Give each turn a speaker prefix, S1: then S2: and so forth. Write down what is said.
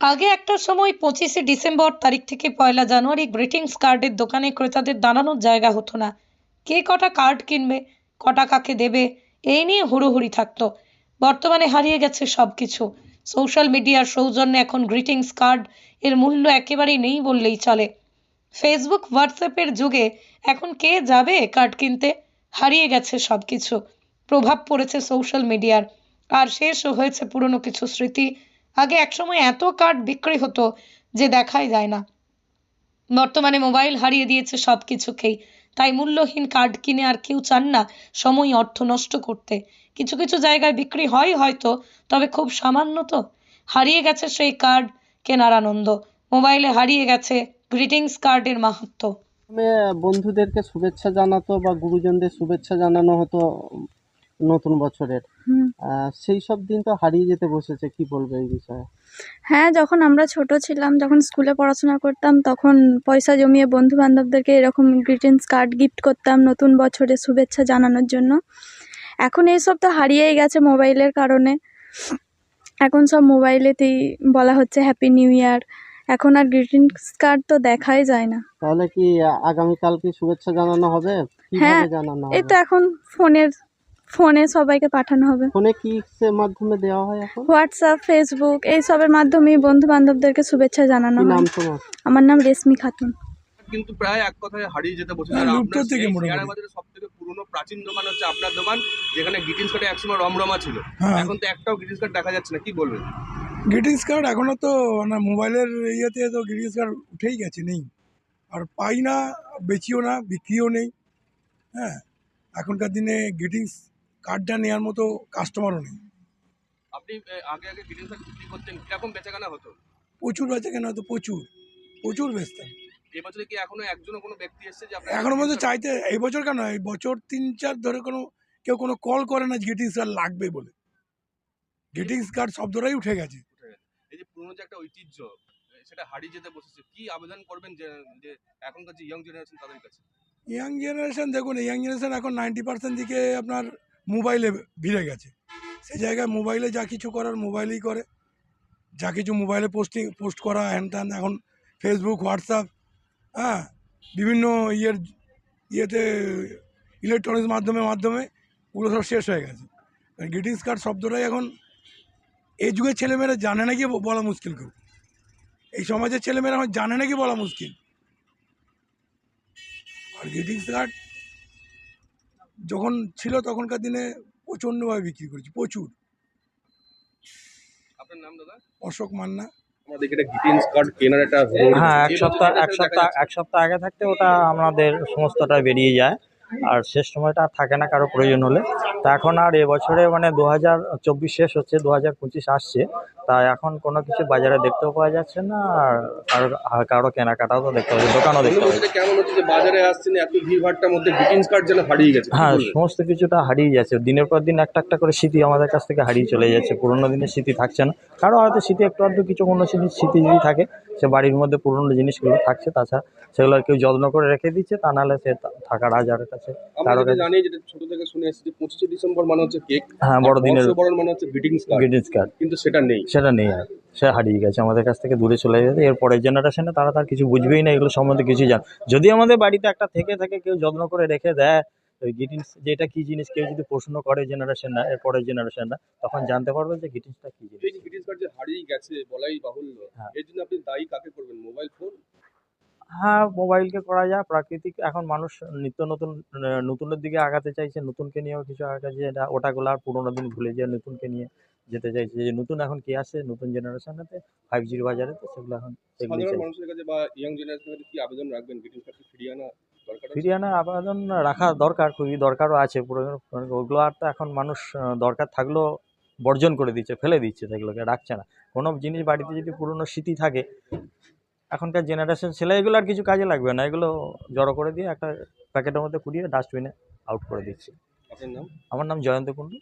S1: আগে একটা সময় পঁচিশে ডিসেম্বর তারিখ থেকে পয়লা জানুয়ারি গ্রিটিংস কার্ডের দোকানে ক্রেতাদের দাঁড়ানোর জায়গা হতো না। কে কটা কার্ড কিনবে, কটা কাকে দেবে এই নিয়ে হুড়োহুড়ি থাকতো। বর্তমানে হারিয়ে গেছে সব কিছু সোশ্যাল মিডিয়ার সৌজন্যে এখন গ্রিটিংস কার্ড এর মূল্য একেবারেই নেই বললেই চলে। ফেসবুক, হোয়াটসঅ্যাপের যুগে এখন কে যাবে কার্ড কিনতে? হারিয়ে গেছে সব কিছু প্রভাব পড়েছে সোশ্যাল মিডিয়ার। আর শেষও হয়েছে পুরনো কিছু স্মৃতি। আগে একসময় এত কার্ড বিক্রি হতো যে দেখাই যায় না। বর্তমানে মোবাইল হারিয়ে দিয়েছে সব কিছুকেই তাই মূল্যহীন কার্ড কিনে আর কেউ চান না সময় অর্থ নষ্ট করতে। কিছু কিছু জায়গায় বিক্রি হয় হয়তো তবে খুব সামান্য তো। হারিয়ে গেছে সেই কার্ড কেনার আনন্দ। মোবাইলে হারিয়ে গেছে গ্রিটিংস কার্ডের মাহাত্ম্য
S2: প্রথমে বন্ধুদেরকে শুভেচ্ছা জানাতো বা গুরুজনদের শুভেচ্ছা জানানো হতো নতুন বছরের। সেই সব দিন তো হারিয়ে যেতে বসেছে কি বলবে এই বিষয়ে?
S3: হ্যাঁ যখন আমরা ছোট ছিলাম যখন স্কুলে পড়াশোনা করতাম তখন পয়সা জমিয়ে বন্ধু বান্ধবদেরকে এরকম গ্রিটিংস কার্ড গিফট করতাম নতুন বছরের শুভেচ্ছা জানানোর জন্য। এখন এইসব তো হারিয়েই গেছে মোবাইলের কারণে। এখন সব মোবাইলেতেই বলা হচ্ছে হ্যাপি নিউ ইয়ার এখন আর গ্রিটিংস কার্ড তো দেখাই যায় না।
S2: তাহলে কি আগামীকাল কি শুভেচ্ছা জানানো হবে? কীভাবে
S3: হ্যাঁ,
S2: জানানো
S3: এই তো এখন ফোনের ফোনে সবাইকে পাঠানো হবে।
S2: ফোনে কি এর মাধ্যমে দেওয়া হয় এখন?
S3: হোয়াটসঅ্যাপ ফেসবুক এই সবের মাধ্যমেই বন্ধু বান্ধবদেরকে শুভেচ্ছা জানানো হয়
S2: নাম তোমার?
S3: আমার নাম রেশমি খাতুন।
S4: কিন্তু প্রায় এক কথায় হারিয়ে যেতে বসেছে।
S5: হ্যাঁ,
S4: আর আপনার
S5: থেকে।
S4: শেয়ারা বাজারের সব থেকে পুরনো প্রাচীন দোকান হচ্ছে আপনার দোকান যেখানে গ্রিটিংস কার্ডে একসময় রমরমা ছিল।
S5: হ্যাঁ।
S4: এখন তো একটাও গ্রিটিংস কার্ড দেখা যাচ্ছে না কি বলবেন?
S5: গ্রিটিংস কার্ড এখনও তো না মোবাইলের ইয়েতে তো গ্রিটিংস কার্ড উঠেই গেছে নেই। আর পাই না বেচিও না বিক্রিও নেই। হ্যাঁ এখনকার দিনে গ্রিটিংস কার্ডটা নেওয়ার মতো কাস্টমারও নেই।
S4: আপনি আগে আগে কার্ড বিক্রি করতেন কীরকম বেচাকেনা হতো?
S5: প্রচুর বেচা কেনা তো প্রচুর প্রচুর বেচতাম।
S4: এবছরে কি এখনও একজনও কোনো ব্যক্তি এসেছে যে আপনার
S5: এখনও মধ্যে চাইতে এই বছর কেন? এই বছর তিন চার ধরে কোনো কেউ কোনো কল করে না গ্রিটিংস কার্ড লাগবে বলে। গ্রিটিংস কার্ড সব শব্দটাই উঠে গেছে।
S4: এই যে পুরনো যে একটা ঐতিহ্য সেটা হারিয়ে যেতে বসেছে কি আবেদন করবেন যে যে এখনকার যে ইয়ং জেনারেশন তাদের কাছে?
S5: ইয়াং জেনারেশন দেখুন ইয়াং জেনারেশন এখন নাইনটি পার্সেন্ট দিকে আপনার মোবাইলে ভিড়ে গেছে। সেই জায়গায় মোবাইলে যা কিছু করার মোবাইলেই করে। যা কিছু মোবাইলে পোস্টিং, পোস্ট করা হ্যান ত্যান এখন ফেসবুক হোয়াটসঅ্যাপ হ্যাঁ বিভিন্ন ইয়ের, ইয়েতে ইলেকট্রনিক্স মাধ্যমে মাধ্যমে ওগুলো সব শেষ হয়ে গেছে। গ্রিটিংস কার্ড শব্দটাই এখন এই যুগের ছেলেমেয়েরা জানে নাকি বলা মুশকিল কেউ? এই সমাজের ছেলেমেয়েরা এখন জানে নাকি বলা মুশকিল? আর গ্রিটিংস কার্ড যখন ছিল তখনকার দিনে প্রচণ্ডভাবে বিক্রি করেছি প্রচুর।
S4: আপনার নাম দাদা?
S5: অশোক মান্না।
S4: আমাদের এটা গ্রিটিংস কার্ড কেনার একটা
S6: হ্যাঁ এক সপ্তাহ এক সপ্তাহ এক সপ্তাহ আগে থাকতে ওটা আমাদের সমস্তটা বেরিয়ে যায়। আর শেষ সময়টা আর থাকে না কারও প্রয়োজন হলে। তা এখন আর এবছরে মানে দু হাজার চব্বিশ শেষ হচ্ছে দু হাজার পঁচিশ আসছে। তা এখন কোনো কিছু বাজারে দেখতেও পাওয়া যাচ্ছে না আর কারও কারও কেনাকাটাও তো দেখতে পাচ্ছি দোকানও দেখতে পাচ্ছি
S4: অনুভূতিটা কেমন হচ্ছে যে বাজারে আসছেন এত ভিড় মধ্যে গ্রিটিংস কার্ড যেন হারিয়ে গেছে
S6: হ্যাঁ সমস্ত কিছুটা হারিয়ে যাচ্ছে। দিনের পর দিন একটা একটা করে স্মৃতি আমাদের কাছ থেকে হারিয়ে চলে যাচ্ছে। পুরোনো দিনের স্মৃতি থাকছে না। কারও হয়তো স্মৃতি একটু আধটু কিছু কোনো জিনিস স্মৃতি যদি থাকে সে বাড়ির মধ্যে পুরোনো জিনিসগুলো থাকছে তাছাড়া সেগুলো আর কেউ যত্ন করে রেখে দিচ্ছে তা নাহলে সে থাকার হাজারের কাছে
S4: আমরা যেটা জানি যেটা ছোট থেকে শুনে এসেছি যে পঁচিশে ডিসেম্বর মানে হচ্ছে কেক।
S6: হ্যাঁ বড় দিনের
S4: বড় মানে হচ্ছে গ্রিটিংস কার্ড
S6: গ্রিটিংস কার্ড
S4: কিন্তু সেটা নেই।
S6: সেটা নেই আর সে হারিয়ে গেছে আমাদের কাছ থেকে দূরে চলে গেছে। এর পরের জেনারেশনে তারা তার কিছু বুঝবেই না এগুলো সম্বন্ধে কিছু জান যদি আমাদের বাড়িতে একটা থেকে থেকে কেউ যত্ন করে রেখে দেয় ওই গ্রিটিংস যেটা কি জিনিস কেউ যদি প্রশ্ন করে জেনারেশনরা এর পরের জেনারেশনরা তখন জানতে পারবে যে গ্রিটিংসটা কি জিনিস।
S4: গ্রিটিংস কার্ড যে হারিয়ে গেছে বলাই বাহুল্য
S6: হ্যাঁ।
S4: এর জন্য আপনি দায়ী কাকে করবেন মোবাইল ফোন
S6: হ্যাঁ মোবাইলকে করা যায়। প্রাকৃতিক এখন মানুষ নিত্য নতুন নতুনের দিকে আগাতে চাইছে। নতুনকে নিয়েও কিছু আগাচ্ছে। এটা ওটাগুলো আর পুরোনো দিন ভুলে যায় নতুনকে নিয়ে যেতে চাইছে। যে নতুন এখন কি আসছে নতুন জেনারেশনেতে ফাইভ জির বাজারে তো সেগুলো এখন
S4: মানুষের কাছে বা ইয়ং জেনারেশনের কি আবেদন রাখবেন? ফিরিয়ে আনা দরকার
S6: ফিরিয়ে আনার আবেদন রাখা দরকার খুবই দরকারও আছে। পুরো ওগুলো আর তো এখন মানুষ দরকার থাকলেও বর্জন করে দিচ্ছে ফেলে দিচ্ছে সেগুলোকে রাখছে না। কোনো জিনিস বাড়িতে যদি পুরনো স্মৃতি থাকে এখনকার জেনারেশন ছেলে এগুলো আর কিছু কাজে লাগবে না। এগুলো জড়ো করে দিয়ে একটা প্যাকেটের মধ্যে কুড়িয়ে ডাস্টবিনে আউট করে দিচ্ছি। আমার নাম জয়ন্ত কুণ্ডু।